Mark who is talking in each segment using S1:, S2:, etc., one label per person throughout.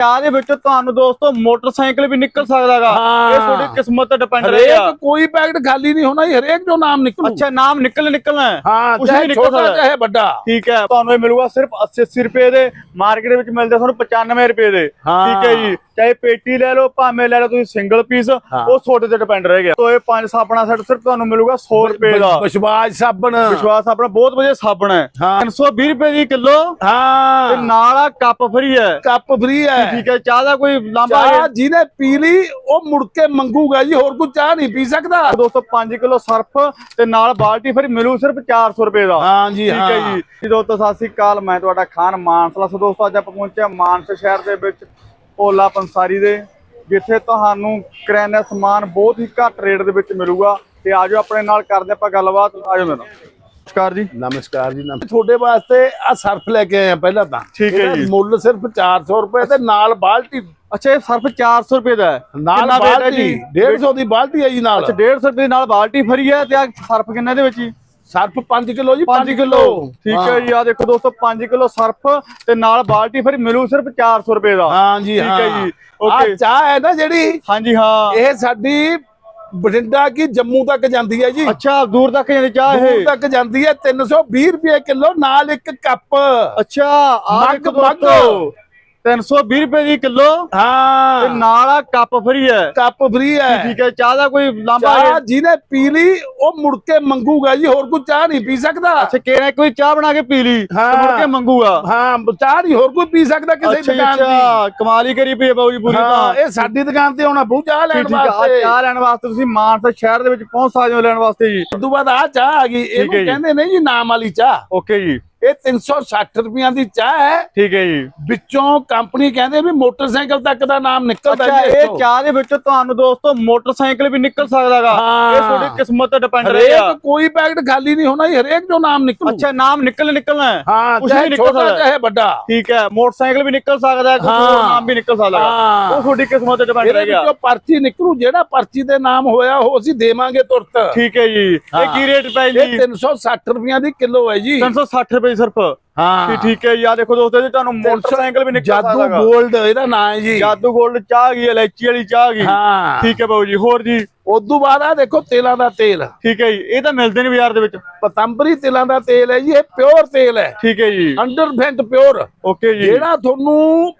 S1: ਚਾਹ ਦੇ ਵਿੱਚੋਂ ਤੁਹਾਨੂੰ ਦੋਸਤੋ ਮੋਟਰਸਾਈਕਲ ਵੀ ਨਿਕਲ ਸਕਦਾਗਾ। ਇਹ ਤੁਹਾਡੀ ਕਿਸਮਤ ਤੇ ਡਿਪੈਂਡ
S2: ਹਰੇਕ
S1: ਰਹੇਗਾ।
S2: ਕੋਈ ਪੈਕਟ ਖਾਲੀ ਨਹੀਂ ਹੋਣਾ ਹਰੇਕ ਜੋ ਨਾਮ ਨਿਕਲੂ।
S1: ਅੱਛਾ ਨਾਮ ਨਿਕਲ ਨਿਕਲਣਾ ਹੈ।
S2: ਚਾਹੇ ਛੋਟਾ। ਚਾਹੇ ਵੱਡਾ।
S1: ਠੀਕ ਹੈ ਤੁਹਾਨੂੰ ਇਹ ਮਿਲੂਗਾ ਸਿਰਫ 80 80 ਰੁਪਏ ਦੇ। ਮਾਰਕੀਟ ਵਿੱਚ ਮਿਲਦੇ ਤੁਹਾਨੂੰ 95 ਰੁਪਏ ਦੇ। ਠੀਕ ਹੈ ਜੀ। ਚਾਹੇ ਪੇਟੀ ਲੈ ਲਓ ਭਾਵੇਂ ਲੈ ਲਓ ਤੁਸੀਂ ਸਿੰਗਲ ਪੀਸ। ਉਹ ਤੁਹਾਡੇ ਤੇ ਡਿਪੈਂਡ ਰਹੇਗਾ। ਤੋ ਇਹ ਪੰਜ ਸਾਬਣਾ ਸੈੱਟ ਸਿਰਫ ਤੁਹਾਨੂੰ ਮਿਲੂਗਾ 100 ਰੁਪਏ ਦਾ।
S2: ਵਿਸ਼ਵਾਸ ਸਾਬਣ।
S1: ਵਿਸ਼ਵਾਸ ਆਪਣਾ ਬਹੁਤ ਵਧੀਆ ਸਾਬਣ ਹੈ।
S2: ਹਾਂ।
S1: 320 ਰੁਪਏ ਦੀ ਕਿਲੋ। ਤੇ
S2: ਹਾਂ
S1: ਨਾਲ ਆ ਕੱਪ ਫਰੀ ਹੈ।
S2: ਕੱਪ ਫ੍ਰੀ ਹੈ।
S1: ਠੀਕ ਹੈ ਚਾਹ ਦਾ ਕੋਈ ਲਾਂਬਾ
S2: ਚਾਹ ਜਿਹਨੇ ਪੀ ਲਈ ਉਹ ਮੁੜ ਕੇ ਮੰਗੂਗਾ ਜੀ ਹੋਰ ਕੋਈ ਚਾਹ ਨਹੀਂ ਪੀ ਸਕਦਾ।
S1: ਦੋਸਤੋ 5 ਕਿਲੋ ਸਰਫ ਤੇ ਨਾਲ ਬਾਲਟੀ ਫਿਰ ਮਿਲੂ ਸਿਰਫ 400 ਰੁਪਏ ਦਾ।
S2: ਹਾਂ ਜੀ
S1: ਠੀਕ
S2: ਹਾਂ
S1: ਜੀ। ਦੋਸਤੋ ਸਤਿ ਸ੍ਰੀ ਅਕਾਲ ਮੈਂ ਤੁਹਾਡਾ ਖਾਨ ਮਾਨਸਲਾ ਸੋ ਦੋਸਤੋ ਅੱਜ ਆਪਾਂ ਪਹੁੰਚੇ ਮਾਨਸਾ ਸ਼ਹਿਰ ਦੇ ਵਿੱਚ ਭੋਲਾ ਪੰਸਾਰੀ ਦੇ ਜਿੱਥੇ ਤੁਹਾਨੂੰ ਕਰਿਆਨਾ ਸਮਾਨ ਬਹੁਤ ਹੀ ਘੱਟ ਰੇਟ ਦੇ ਵਿੱਚ ਮਿਲੂਗਾ। ਤੇ ਆਜੋ ਆਪਣੇ ਨਾਲ ਕਰਦੇ ਆਪਾਂ ਗੱਲਬਾਤ। ਆਜੋ ਮੇਰੇ ਨਾਲ। ਨਮਸਕਾਰ ਜੀ।
S2: ਨਮਸਕਾਰ ਜੀ ਨਮਸਕਾਰ ਤੁਹਾਡੇ ਵਾਸਤੇ ਆ ਸਰਫ ਲੈ ਕੇ ਆਏ ਆ ਪਹਿਲਾਂ ਤਾਂ।
S1: ਠੀਕ ਹੈ ਜੀ।
S2: ਮੁੱਲ ਸਿਰਫ 400 ਰੁਪਏ ਤੇ ਨਾਲ ਬਾਲਟੀ।
S1: ਅੱਛਾ ਇਹ ਸਰਫ 400 ਰੁਪਏ ਦਾ ਹੈ।
S2: ਨਾਲ ਬਾਲਟੀ 150 ਦੀ ਬਾਲਟੀ ਹੈ ਜੀ ਨਾਲ।
S1: ਅੱਛਾ 150 ਰੁਪਏ ਨਾਲ ਬਾਲਟੀ ਫਰੀ ਹੈ ਤੇ ਆ ਸਰਫ ਕਿੰਨੇ ਦੇ ਵਿੱਚ ਜੀ?
S2: ਸਰਫ 5 ਕਿਲੋ ਜੀ
S1: 5 ਕਿਲੋ। ਠੀਕ ਹੈ ਜੀ ਆ ਦੇਖੋ ਦੋਸਤੋ 5 ਕਿਲੋ ਸਰਫ ਤੇ ਨਾਲ ਬਾਲਟੀ ਫਿਰ ਮਿਲੂ ਸਿਰਫ 400 ਰੁਪਏ ਦਾ।
S2: ਹਾਂ ਜੀ
S1: ਠੀਕ
S2: ਹਾਂ
S1: ਜੀ
S2: ਆ
S1: ਓਕੇ।
S2: ਚਾਹ ਹੈ ਨਾ ਜਿਹੜੀ?
S1: ਹਾਂਜੀ ਹਾਂ।
S2: ਇਹ ਸਾਡੀ ਬਠਿੰਡਾ ਕੀ ਜੰਮੂ ਤੱਕ ਜਾਂਦੀ ਹੈ ਜੀ?
S1: ਅੱਛਾ ਦੂਰ ਤੱਕ ਜਾਂਦੀ ਚਾਹ।
S2: ਦੂਰ
S1: ਇਹ
S2: ਤੱਕ ਜਾਂਦੀ ਹੈ 320 ਰੁਪਏ ਕਿਲੋ ਨਾਲ ਇੱਕ ਕੱਪ।
S1: ਅੱਛਾ ਆ
S2: ਮੱਗ, ਮੱਗ।
S1: ਦੋਸਤੋ 320 ਰੁਪਏ ਦੀ ਕਿਲੋ ਤੇ
S2: ਹਾਂ
S1: ਨਾਲ ਆ ਕੱਪ ਫਰੀ ਹੈ।
S2: ਕੱਪ ਫ੍ਰੀ ਹੈ।
S1: ਠੀਕ ਹੈ? ਚਾਹ ਦਾ ਕੋਈ ਲਾਂਬਾ ਹੈ?
S2: ਚਾਹ ਜਿਹਨੇ ਪੀ ਲਈ ਉਹ ਮੁੜ ਕੇ ਮੰਗੂਗਾ ਜੀ ਹੋਰ ਕੋਈ ਚਾਹ ਨਹੀਂ ਪੀ ਸਕਦਾ।
S1: ਅੱਛਾ ਕਿਹਨੇ ਕੋਈ ਚਾਹ ਬਣਾ ਕੇ ਪੀ ਲਈ ਤੇ। ਮੁੜ ਕੇ ਮੰਗੂਗਾ।
S2: ਹਾਂ ਚਾਹ ਨਹੀਂ ਹੋਰ ਕੋਈ ਪੀ ਸਕਦਾ ਕਿਸੇ ਦੁਕਾਨ ਦੀ।
S1: ਅੱਛਾ ਕਮਾਲ ਹੀ ਕਰੀ ਪਈ ਬਾਊ ਜੀ ਪੂਰੀ ਤਾਂ।
S2: ਇਹ ਸਾਡੀ ਦੁਕਾਨ ਤੇ ਆਉਣਾ ਬਹੁ ਚਾਹ ਲੈਣ
S1: ਠੀਕ ਹੈ ਆ
S2: ਵਾਸਤੇ।
S1: ਚਾਹ ਲੈਣ ਵਾਸਤੇ ਤੁਸੀਂ ਮਾਨਸਾ ਸ਼ਹਿਰ ਦੇ ਵਿੱਚ ਪਹੁੰਚ ਸਕਦੇ ਹੋ ਲੈਣ ਵਾਸਤੇ ਜੀ।
S2: ਉਸ ਤੋਂ ਬਾਅਦ ਆ ਚਾਹ ਆ ਗਈ ਇਹਨੂੰ। ਕਹਿੰਦੇ ਨੇ ਜੀ ਨਾਮ ਵਾਲੀ ਚਾਹ।
S1: ਓਕੇ ਜੀ।
S2: ਇਹ 360 ਰੁਪਈਆਂ ਦੀ ਚਾਹ ਹੈ।
S1: ਠੀਕ ਹੈ ਜੀ।
S2: ਵਿੱਚੋਂ ਕੰਪਨੀ ਕਹਿੰਦੇ ਵੀ ਮੋਟਰਸਾਈਕਲ ਤੱਕ ਦਾ ਨਾਮ ਨਿਕਲਦਾ
S1: ਅੱਛਾ
S2: ਜੀ
S1: ਇਹ। ਚਾਹ ਦੇ ਵਿੱਚੋਂ ਤੁਹਾਨੂੰ ਦੋਸਤੋ ਮੋਟਰਸਾਈਕਲ ਵੀ ਨਿਕਲ ਸਕਦਾਗਾ
S2: ਹਾਂ।
S1: ਇਹ ਤੁਹਾਡੀ ਕਿਸਮਤ ਤੇ ਡਿਪੈਂਡ ਰਹੇਗਾ।
S2: ਹਰੇਕ ਕੋਈ ਪੈਕਟ ਖਾਲੀ ਨਹੀਂ ਹੋਣਾ ਹਰੇਕ ਜੋ ਨਾਮ ਨਿਕਲੂ।
S1: ਅੱਛਾ ਨਾਮ ਨਿਕਲ ਨਿਕਲਣਾ ਹੈ।
S2: ਹਾਂ ਚਾਹੇ
S1: ਨਿਕਲ
S2: ਛੋਟਾ
S1: ਸਕਦਾ ਹੈ।
S2: ਚਾਹੇ ਵੱਡਾ।
S1: ਠੀਕ ਹੈ ਮੋਟਰਸਾਈਕਲ ਵੀ ਨਿਕਲ ਸਕਦਾ ਹੈ
S2: ਹਾਂ।
S1: ਨਾਮ ਵੀ ਨਿਕਲ ਸਕਦਾ ਹੈ। ਉਹ ਤੁਹਾਡੀ ਕਿਸਮਤ ਤੇ ਡਿਪੈਂਡ
S2: ਇਹਦੇ
S1: ਰਹੇਗਾ।
S2: ਵਿੱਚੋਂ ਪਰਚੀ ਨਿਕਲੂ ਜਿਹੜਾ ਪਰਚੀ ਦੇ ਨਾਮ ਹੋਇਆ ਉਹ ਅਸੀਂ ਦੇਵਾਂਗੇ ਤੁਰਤ।
S1: ਠੀਕ ਹੈ ਜੀ। ਇਹ। ਕੀ ਰੇਟ ਪੈ
S2: ਇਹ
S1: ਜੀ?
S2: 360 ਰੁਪਈਆਂ ਦੀ ਕਿਲੋ ਹੈ ਜੀ।
S1: 360 ਰੁਪਏ ਸਿਰਫ।
S2: ਹਾਂ।
S1: ਠੀਕ ਠੀਕ ਹੈ ਜੀ ਆ ਦੇਖੋ ਦੋਸਤੋ ਜੀ ਤੁਹਾਨੂੰ ਮੋਟਰਸਾਈਕਲ ਵੀ ਨਿਕਲ
S2: ਜਾਦੂ
S1: ਸਕਦਾ ਹੈਗਾ।
S2: ਗੋਲਡ ਇਹਦਾ ਨਾਮ ਹੈ ਜੀ।
S1: ਜਾਦੂ ਗੋਲਡ ਚਾਹ ਆ ਗਈ ਇਲਾਇਚੀ ਵਾਲੀ ਚਾਹ ਗਈ।
S2: ਹਾਂ।
S1: ਠੀਕ ਹੈ ਬਾਬੂ ਜੀ ਹੋਰ ਜੀ?
S2: ਉਦੋਂ ਬਾਅਦ ਆ ਦੇਖੋ ਤੇਲਾਂ ਦਾ ਤੇਲ।
S1: ਠੀਕ ਹੈ ਜੀ ਇਹ ਤਾਂ ਮਿਲਦੇ ਨੇ ਬਾਜ਼ਾਰ ਦੇ ਵਿੱਚ।
S2: ਪਤੰਬਰੀ ਤੇਲਾਂ ਦਾ ਤੇਲ ਹੈ ਜੀ ਇਹ ਪਿਓਰ ਤੇਲ ਹੈ।
S1: ਠੀਕ ਹੈ ਜੀ।
S2: 100% ਪਿਓਰ।
S1: ਓਕੇ ਜੀ।
S2: ਜਿਹੜਾ ਤੁਹਾਨੂੰ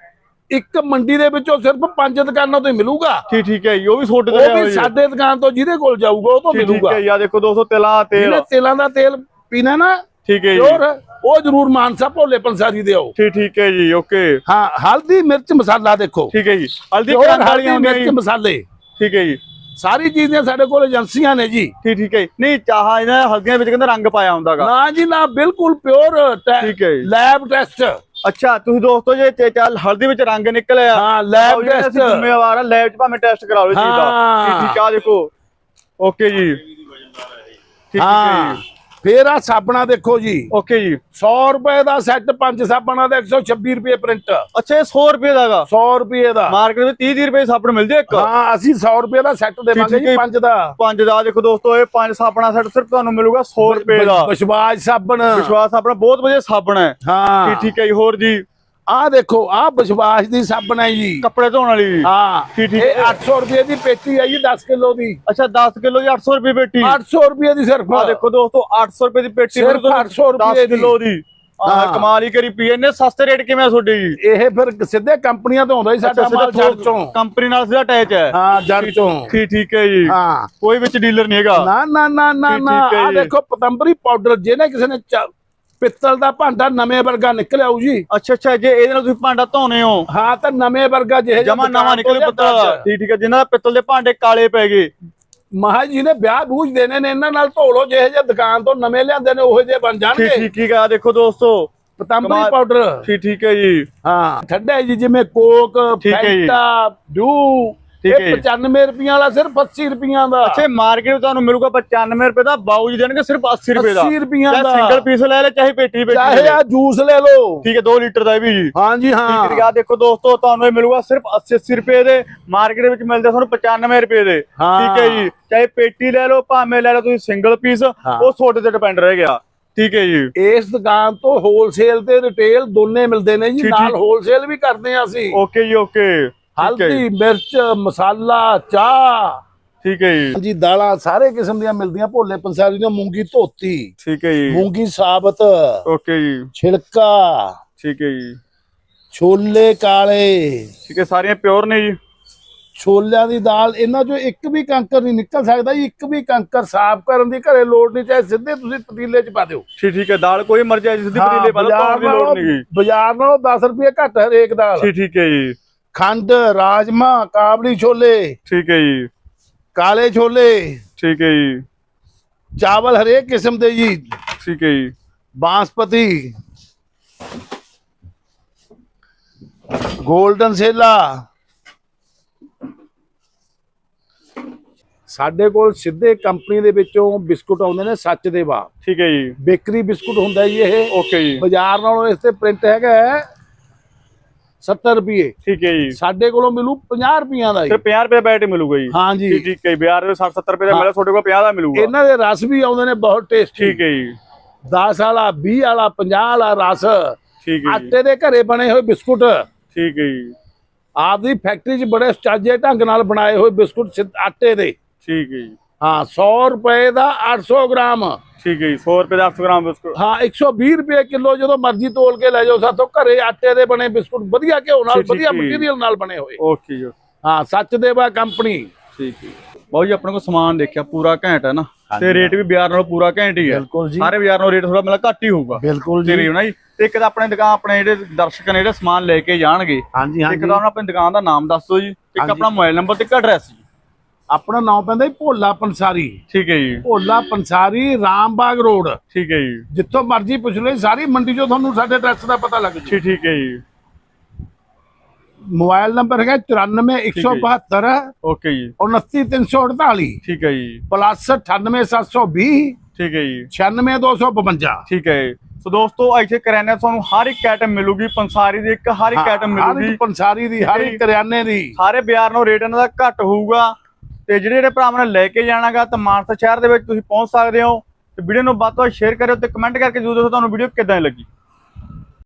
S2: ਇੱਕ ਮੰਡੀ ਦੇ ਵਿੱਚੋਂ ਸਿਰਫ ਪੰਜ ਦੁਕਾਨਾਂ ਤੋਂ ਹੀ ਮਿਲੂਗਾ।
S1: ਠੀਕ ਠੀਕ ਹੈ ਜੀ ਉਹ ਵੀ ਛੋਟੇ
S2: ਉਹ ਵੀ ਸਾਡੇ ਦੁਕਾਨ ਤੋਂ ਜਿਹਦੇ ਕੋਲ ਜਾਊਗਾ ਉਹ ਤੋਂ
S1: ਠੀਕ
S2: ਮਿਲੂਗਾ।
S1: ਹੈ ਜੀ ਆ ਦੇਖੋ ਦੋਸਤੋ ਤਿਲਾਂ ਤੇਲ।
S2: ਜਿਹਨੇ ਤੇਲਾਂ ਦਾ ਤੇਲ ਪੀਣਾ ਨਾ
S1: ਠੀਕ ਹੈ ਜੀ।
S2: ਪਿਓਰ ਉਹ ਜ਼ਰੂਰ ਮਾਨਸਾ ਭੋਲੇ ਪੰਸਾਰੀ ਦੇ ਆਓ।
S1: ਠੀਕ ਠੀਕ ਹੈ ਜੀ ਓਕੇ।
S2: ਹਾਂ ਹਲਦੀ ਮਿਰਚ ਮਸਾਲਾ ਦੇਖੋ।
S1: ਠੀਕ ਹੈ ਜੀ। ਹਲਦੀ
S2: ਹਲਦੀ
S1: ਵਾਲੀਆਂ ਹੁੰਦੀਆਂ
S2: ਮਿਰਚ ਮਸਾਲੇ।
S1: ਠੀਕ ਹੈ ਜੀ।
S2: ਸਾਰੀ ਚੀਜ਼ਾਂ ਸਾਡੇ ਕੋਲ ਏਜੰਸੀਆਂ ਨੇ ਜੀ।
S1: ਠੀਕ ਠੀਕ ਹੈ। ਨਹੀਂ ਚਾਹ ਇਹਨਾਂ ਹਲਦੀਆਂ ਵਿੱਚ ਕਹਿੰਦੇ ਰੰਗ ਪਾਇਆ ਹੁੰਦਾਗਾ।
S2: ਨਾ ਜੀ ਨਾ ਬਿਲਕੁਲ ਪਿਓਰ
S1: ਠੀਕ ਹੈ।
S2: Lab test.
S1: ਅੱਛਾ ਤੁਸੀਂ ਦੋਸਤੋ ਜੇ ਤੇ ਚੱਲ ਹਲਦੀ ਵਿੱਚ ਰੰਗ ਨਿਕਲਿਆ।
S2: ਹਾਂ ਲੈਬ ਟੈਸਟ।
S1: ਜ਼ਿੰਮੇਵਾਰ ਆ ਲੈਬ 'ਚ ਭਾਵੇਂ ਟੈਸਟ ਕਰਾ ਲਓ ਜੀ ਦਾ। ਠੀਕ ਠੀਕ ਆ ਦੇਖੋ। ਓਕੇ ਜੀ। ਠੀਕ ਹਾਂ। ਜੀ।
S2: ਫੇਰ ਆ ਸਾਬਣਾ ਦੇਖੋ ਜੀ।
S1: ਓਕੇ ਜੀ।
S2: 100 ਰੁਪਏ ਦਾ ਸੈੱਟ ਪੰਜ ਸਾਬਣਾ ਦਾ 126 ਰੁਪਏ ਪ੍ਰਿੰਟ।
S1: ਅੱਛਾ ਇਹ 100 ਰੁਪਏ ਦਾਗਾ
S2: 100 ਰੁਪਏ ਦਾ।
S1: ਮਾਰਕੀਟ ਵਿੱਚ 30 ਰੁਪਏ ਸਾਬਣ ਮਿਲਦੇ ਇੱਕ?
S2: ਹਾਂ ਅਸੀਂ 100 ਰੁਪਏ ਦਾ ਸੈੱਟ ਦੇਵਾਂਗੇ ਜੀ
S1: ਜੀ।
S2: ਪੰਜ ਦਾ।
S1: ਪੰਜ ਦਾ ਦੇਖੋ ਦੋਸਤੋ ਇਹ ਪੰਜ ਸਾਬਣਾ ਸੈੱਟ ਸਿਰਫ ਤੁਹਾਨੂੰ ਮਿਲੂਗਾ 100 ਰੁਪਏ ਦਾ।
S2: ਵਿਸ਼ਵਾਸ ਸਾਬਣ।
S1: ਵਿਸ਼ਵਾਸ ਆਪਣਾ ਬਹੁਤ ਵਧੀਆ ਸਾਬਣ ਹੈ।
S2: ਹਾਂ।
S1: ਠੀਕ ਹੈ ਜੀ ਹੋਰ ਜੀ।
S2: ਆ ਦੇਖੋ ਆ ਵਿਸ਼ਵਾਸ ਦੀ ਸਾਬਣ ਹੈ ਜੀ।
S1: ਕੱਪੜੇ ਧੋਣ ਵਾਲੀ ਜੀ।
S2: ਹਾਂ
S1: ਠੀਕ, ਠੀਕ
S2: ਇਹ
S1: ਹੈ।
S2: 800 ਰੁਪਏ ਦੀ ਪੇਟੀ ਹੈ ਜੀ 10 ਕਿਲੋ ਦੀ।
S1: ਅੱਛਾ 10 ਕਿਲੋ ਦੀ 800 ਰੁਪਏ ਪੇਟੀ।
S2: 800 ਰੁਪਏ ਦੀ ਸਿਰਫ।
S1: ਆ ਦੇਖੋ ਦੋਸਤੋ 800 ਰੁਪਏ ਦੀ ਪੇਟੀ
S2: ਸਿਰਫ 800 ਰੁਪਏ ਦੀ।
S1: ਕਿਲੋ ਦੀ। ਆ। ਕਮਾਲ ਹੀ ਕਰੀ ਪਈ ਹੈ। ਇੰਨੇ ਸਸਤੇ ਰੇਟ ਕਿਵੇਂ ਆ ਤੁਹਾਡੇ ਜੀ?
S2: ਇਹ ਫਿਰ ਸਿੱਧੇ ਕੰਪਨੀਆਂ ਤੋਂ ਆਉਂਦਾ ਜੀ ਸਾਡਾ ਮਾਲ ਜੜ ਚੋਂ।
S1: ਕੰਪਨੀ ਨਾਲ ਸਿੱਧਾ ਅਟੈਚ ਹੈ।
S2: ਹਾਂ ਜੜ ਚੋਂ।
S1: ਠੀਕ ਠੀਕ ਹੈ ਜੀ।
S2: ਹਾਂ।
S1: ਕੋਈ ਵਿੱਚ ਡੀਲਰ ਨਹੀਂ ਹੈਗਾ।
S2: ਨਾ ਨਾ ਨਾ ਨਾ ਨਾ। ਆ। ਦੇਖੋ ਪਤੰਬਰੀ ਪਾਊਡਰ ਜਿਹਨੇ ਕਿਸੇ ਨੇ ਪਿੱਤਲ ਦਾ ਭਾਂਡਾ ਨਵੇਂ ਵਰਗਾ ਨਿਕਲਿਆ ਆਊ ਜੀ।
S1: ਅੱਛਾ ਅੱਛਾ ਜੇ ਇਹਦੇ ਨਾਲ ਤੁਸੀਂ ਭਾਂਡਾ ਧੋਨੇ ਹੋ।
S2: ਹਾਂ ਤਾਂ ਨਵੇਂ ਵਰਗਾ ਜਿਹੇ
S1: ਜਮਾ ਨਵਾਂ ਨਿਕਲੇ ਪੱਤਲ ਠੀਕ ਠੀਕ ਹੈ ਜਿਨ੍ਹਾਂ ਦਾ ਪਿੱਤਲ ਦੇ ਭਾਂਡੇ ਕਾਲੇ ਪੈ ਗਏ।
S2: ਮਹਾਰਾਜ ਜੀ ਨੇ ਵਿਆਹ ਬੂਝ ਦੇਣੇ ਨੇ ਇਹਨਾਂ ਨਾਲ ਧੋ ਲੋ ਜਿਹੇ ਜਿਹੇ ਦੁਕਾਨ ਤੋਂ ਨਵੇਂ ਲਿਆਂਦੇ ਨੇ ਉਹੋ ਜਿਹੇ ਬਣ ਜਾਣਗੇ।
S1: ਠੀਕ ਠੀਕ ਆ ਦੇਖੋ ਦੋਸਤੋ।
S2: ਪਤੰਬਰੀ
S1: ਕਮਾਲ-
S2: ਪਾਊਡਰ।
S1: ਠੀਕ ਠੀਕ ਹੈ ਜੀ।
S2: ਹਾਂ ਠੰਡਾ ਜੀ ਜਿਵੇਂ ਕੋਕ। Fanta do.
S1: ਠੀਕ
S2: ਇਹ
S1: ਹੈ ਜੀ।
S2: 95 ਰੁਪਈਆਂ ਵਾਲਾ ਸਿਰਫ 80 ਰੁਪਈਆਂ ਦਾ।
S1: ਅੱਛਾ ਮਾਰਕੀਟ ਤੁਹਾਨੂੰ ਮਿਲੂਗਾ 95 ਰੁਪਏ ਦਾ ਬਾਊ ਜੀ ਦੇਣਗੇ ਸਿਰਫ 80 ਰੁਪਏ ਦਾ।
S2: 80 ਰੁਪਈਆਂ ਦਾ।
S1: ਸਿੰਗਲ ਪੀਸ ਲੈ ਲੈ ਚਾਹੇ ਪੇਟੀ ਪੇਟੀ
S2: ਚਾਹੇ ਆ ਜੂਸ ਲੈ ਲਓ।
S1: ਠੀਕ ਹੈ 2 ਲੀਟਰ ਦਾ ਇਹ ਵੀ ਜੀ।
S2: ਹਾਂ। ਜੀ
S1: ਠੀਕ ਹੈ
S2: ਹਾਂ
S1: ਆ ਦੇਖੋ ਦੋਸਤੋ ਤੁਹਾਨੂੰ ਇਹ ਮਿਲੂਗਾ ਸਿਰਫ 80 80 ਰੁਪਏ ਦੇ। ਮਾਰਕੀਟ ਵਿੱਚ ਮਿਲਦੇ ਤੁਹਾਨੂੰ 95 ਰੁਪਏ ਦੇ।
S2: ਹਾਂ।
S1: ਠੀਕ ਹੈ ਜੀ ਚਾਹੇ ਪੇਟੀ ਲੈ ਲਓ ਭਾਵੇਂ ਲੈ ਲਓ ਤੁਸੀਂ ਸਿੰਗਲ ਪੀਸ ਉਹ ਤੁਹਾਡੇ ਤੇ ਡਿਪੈਂਡ ਰਹੇਗਾ ਠੀਕ ਹੈ ਜੀ।
S2: ਇਸ ਦੁਕਾਨ ਤੋਂ ਹੋਲਸੇਲ ਤੇ ਰਿਟੇਲ ਦੋਨੇ ਮਿਲਦੇ ਨੇ ਜੀ ਨਾਲ। ਹੋਲਸੇਲ ਵੀ ਕਰਦੇ ਆ ਅਸੀਂ।
S1: ਓਕੇ ਜੀ ਓਕੇ ਹੈ
S2: ਹਲਦੀ ਮਿਰਚ ਮਸਾਲਾ ਚਾਹ।
S1: ਠੀਕ ਹੈ ਜੀ।
S2: ਜੀ ਦਾਲਾਂ ਸਾਰੇ ਕਿਸਮ ਦੀਆਂ ਮਿਲਦੀਆਂ ਭੋਲੇ ਪੰਸਾਰੀ ਦੀਆਂ ਮੂੰਗੀ ਧੋਤੀ।
S1: ਠੀਕ ਹੈ ਜੀ।
S2: ਮੂੰਗੀ ਸਾਬਤ।
S1: ਓਕੇ ਜੀ।
S2: ਛਿਲਕਾ।
S1: ਠੀਕ ਹੈ ਜੀ।
S2: ਛੋਲੇ ਕਾਲੇ।
S1: ਠੀਕ ਹੈ ਸਾਰੀਆਂ ਪਿਓਰ ਨੇ ਜੀ।
S2: ਛੋਲਿਆਂ ਦੀ ਦਾਲ ਇਹਨਾਂ ਚੋਂ ਇੱਕ ਵੀ ਕੰਕਰ ਨਹੀਂ ਨਿਕਲ ਸਕਦਾ ਜੀ ਇੱਕ ਵੀ ਕੰਕਰ ਸਾਫ਼ ਕਰਨ ਦੀ ਘਰੇ ਲੋੜ ਨਹੀਂ ਚਾਹੇ ਸਿੱਧੇ ਤੁਸੀਂ ਪਤੀਲੇ 'ਚ ਪਾ ਦਿਓ।
S1: ਠੀਕ ਠੀਕ ਹੈ ਦਾਲ ਕੋਈ ਮਰਜ਼ੀ ਸਿੱਧੀ ਪਤੀਲੇ ਪਾ ਲਓ
S2: ਬਾਜ਼ਾਰ ਨਾਲੋਂ 10 ਰੁਪਏ ਘੱਟ ਹਰੇਕ ਦਾਲ।
S1: ਠੀਕ ਠੀਕ ਹੈ ਜੀ।
S2: ਖੰਡ ਰਾਜਮਾ ਕਾਬਲੀ ਛੋਲੇ।
S1: ਠੀਕ ਹੈ ਜੀ।
S2: ਕਾਲੇ ਛੋਲੇ।
S1: ਠੀਕ ਹੈ ਜੀ।
S2: ਚਾਵਲ ਹਰੇਕ ਕਿਸਮ ਦੇ ਜੀ।
S1: ਠੀਕ ਹੈ ਜੀ।
S2: ਬਾਸਪਤੀ। 골ਡਨ ਸੇਲਾ। ਸਾਡੇ ਕੋਲ ਸਿੱਧੇ ਕੰਪਨੀ ਦੇ ਵਿੱਚੋਂ ਬਿਸਕੁਟ ਆਉਂਦੇ ਨੇ ਸੱਚ ਦੇ ਬਾ
S1: ਠੀਕ ਹੈ ਜੀ।
S2: ਬੇਕਰੀ ਬਿਸਕੁਟ ਹੁੰਦਾ ਜੀ ਇਹ।
S1: ਓਕੇ ਜੀ।
S2: ਬਾਜ਼ਾਰ ਨਾਲੋਂ ਇਸ ਤੇ ਪ੍ਰਿੰਟ ਹੈਗਾ 70 ਰੁਪਏ।
S1: ਠੀਕ ਹੈ ਜੀ।
S2: ਸਾਡੇ ਕੋਲੋਂ ਮਿਲੂ 50 ਰੁਪਈਆਂ ਦਾ ਜੀ।
S1: ਫਿਰ 50 ਰੁਪਏ ਬੈਟ ਮਿਲੂਗਾ ਜੀ।
S2: ਹਾਂ ਜੀ।
S1: ਠੀਕ ਹੈ ਜੀ। ਬਾਜ਼ਾਰ ਦੇ 60 70 ਰੁਪਏ ਦਾ ਮਿਲਿਆ ਤੁਹਾਡੇ ਕੋਲ 50 ਦਾ ਮਿਲੂਗਾ।
S2: ਇਹਨਾਂ ਦੇ ਰਸ ਵੀ ਆਉਂਦੇ ਨੇ ਬਹੁਤ ਟੇਸਟੀ
S1: ਠੀਕ ਹੈ ਜੀ।
S2: 10 ਵਾਲਾ 20 ਵਾਲਾ 50 ਵਾਲਾ ਰਸ।
S1: ਠੀਕ ਹੈ
S2: ਆਟੇ ਦੇ ਘਰੇ ਬਣੇ ਹੋਏ ਬਿਸਕੁਟ।
S1: ਠੀਕ ਹੈ ਜੀ।
S2: ਆਪਦੀ ਫੈਕਟਰੀ 'ਚ ਬੜੇ ਸਟਾਜੇ ਢੰਗ ਨਾਲ ਬਣਾਏ ਹੋਏ ਬਿਸਕੁਟ ਆਟੇ ਦੇ।
S1: ਠੀਕ ਹੈ ਜੀ।
S2: ਹਾਂ 100 ਰੁਪਏ ਦਾ 800 ਗ੍ਰਾਮ।
S1: ਠੀਕ ਹੈ ਜੀ 100 ਰੁਪਏ ਦਾ 800 ਗ੍ਰਾਮ ਬਿਸਕੁਟ।
S2: ਹਾਂ 120 ਰੁਪਏ ਕਿਲੋ ਜਦੋਂ ਮਰਜ਼ੀ ਤੋਲ ਕੇ ਲੈ ਜਾਓ ਸਾਥੋਂ ਘਰੇ ਆਟੇ ਦੇ ਬਣੇ ਬਿਸਕੁਟ ਵਧੀਆ ਘਿਓ ਨਾਲ ਵਧੀਆ। ਮਟੀਰੀਅਲ ਨਾਲ ਬਣੇ ਹੋਏ।
S1: ਓਕੇ ਜੀ
S2: ਹਾਂ ਸੱਚ ਦੇਵਾ ਕੰਪਨੀ।
S1: ਠੀਕ ਹੈ ਬਾਊ ਜੀ ਆਪਣੇ ਕੋਲ ਸਮਾਨ ਦੇਖਿਆ ਪੂਰਾ ਘੈਂਟ ਹੈ ਨਾ? ਤੇ ਰੇਟ ਵੀ ਬਾਜ਼ਾਰ ਨਾਲੋਂ ਪੂਰਾ ਘੈਂਟ ਹੀ ਹੈ।
S2: ਬਿਲਕੁਲ ਜੀ।
S1: ਸਾਰੇ ਬਾਜ਼ਾਰ ਨਾਲੋਂ ਰੇਟ ਥੋੜਾ ਮਤਲਬ ਘੱਟ ਹੀ ਹੋਊਗਾ।
S2: ਬਿਲਕੁਲ
S1: ਜੀ। ਨਾ ਜੀ ਇੱਕ ਤਾਂ ਆਪਣੇ ਦੁਕਾਨ ਆਪਣੇ ਜਿਹੜੇ ਦਰਸ਼ਕ ਨੇ ਜਿਹੜੇ ਸਮਾਨ ਲੈ ਕੇ ਜਾਣਗੇ
S2: ਹਾਂਜੀ
S1: ਇੱਕ
S2: ਹਾਂਜੀ।
S1: ਤਾਂ ਉਹਨਾਂ ਆਪਣੀ ਦੁਕਾਨ ਦਾ ਨਾਮ ਦੱਸ ਦਿਓ ਜੀ ਇੱਕ। ਆਪਣਾ ਮੋਬਾਈਲ ਨੰਬਰ ਤੇ ਇੱਕ ਐਡਰੈਸ ਜੀ।
S2: ਆਪਣਾ ਨਾਮ ਪੈਂਦਾ ਜੀ ਭੋਲਾ ਪੰਸਾਰੀ।
S1: ਠੀਕ ਹੈ ਜੀ।
S2: ਭੋਲਾ ਪੰਸਾਰੀ ਰਾਮਬਾਗ ਰੋਡ।
S1: ਠੀਕ ਹੈ ਜੀ।
S2: ਜਿੱਥੋਂ ਮਰਜ਼ੀ ਪੁੱਛ ਲਓ ਸਾਰੀ ਮੰਡੀ 'ਚੋਂ ਤੁਹਾਨੂੰ ਸਾਡੇ ਐਡਰੈਸ ਦਾ ਪਤਾ ਲੱਗ ਜੂ।
S1: ਠੀਕ ਹੈ ਜੀ।
S2: ਮੋਬਾਈਲ ਨੰਬਰ ਹੈਗਾ 94172
S1: ਓਕੇ ਜੀ।
S2: 29348
S1: ਠੀਕ ਹੈ ਜੀ।
S2: ਪਲੱਸ 98720
S1: ਠੀਕ ਹੈ ਜੀ।
S2: 96252
S1: ਠੀਕ ਹੈ। ਸੋ ਦੋਸਤੋ ਇੱਥੇ ਕਰਿਆਨੇ ਤੁਹਾਨੂੰ ਹਰ ਇੱਕ ਆਈਟਮ ਮਿਲੂਗੀ ਪੰਸਾਰੀ ਦੀ ਇੱਕ ਹਰ ਇੱਕ ਆਈਟਮ ਮਿਲੂਗੀ।
S2: ਪੰਸਾਰੀ ਦੀ ਹਰ ਇੱਕ ਕਰਿਆਨੇ ਦੀ।
S1: ਸਾਰੇ ਬਾਜ਼ਾਰ ਨੂੰ ਰੇਟ ਇਹਨਾਂ ਦਾ ਘੱਟ ਹੋਊਗਾ। ਤੇ ਜਿਹੜੇ ਜਿਹੜੇ ਭਰਾਵਾਂ ਨੇ ਲੈ ਕੇ ਜਾਣਾਗਾ ਤਾਂ ਮਾਨਸਾ ਸ਼ਹਿਰ ਦੇ ਵਿੱਚ ਤੁਸੀਂ ਪਹੁੰਚ ਸਕਦੇ ਹੋ ਤੇ ਵੀਡੀਓ ਨੂੰ ਵੱਧ ਤੋਂ ਵੱਧ ਸ਼ੇਅਰ ਕਰਿਓ ਤੇ ਕਮੈਂਟ ਕਰਕੇ ਜਰੂਰ ਦੱਸੋ ਤੁਹਾਨੂੰ ਵੀਡੀਓ ਕਿੱਦਾਂ ਦੀ ਲੱਗੀ।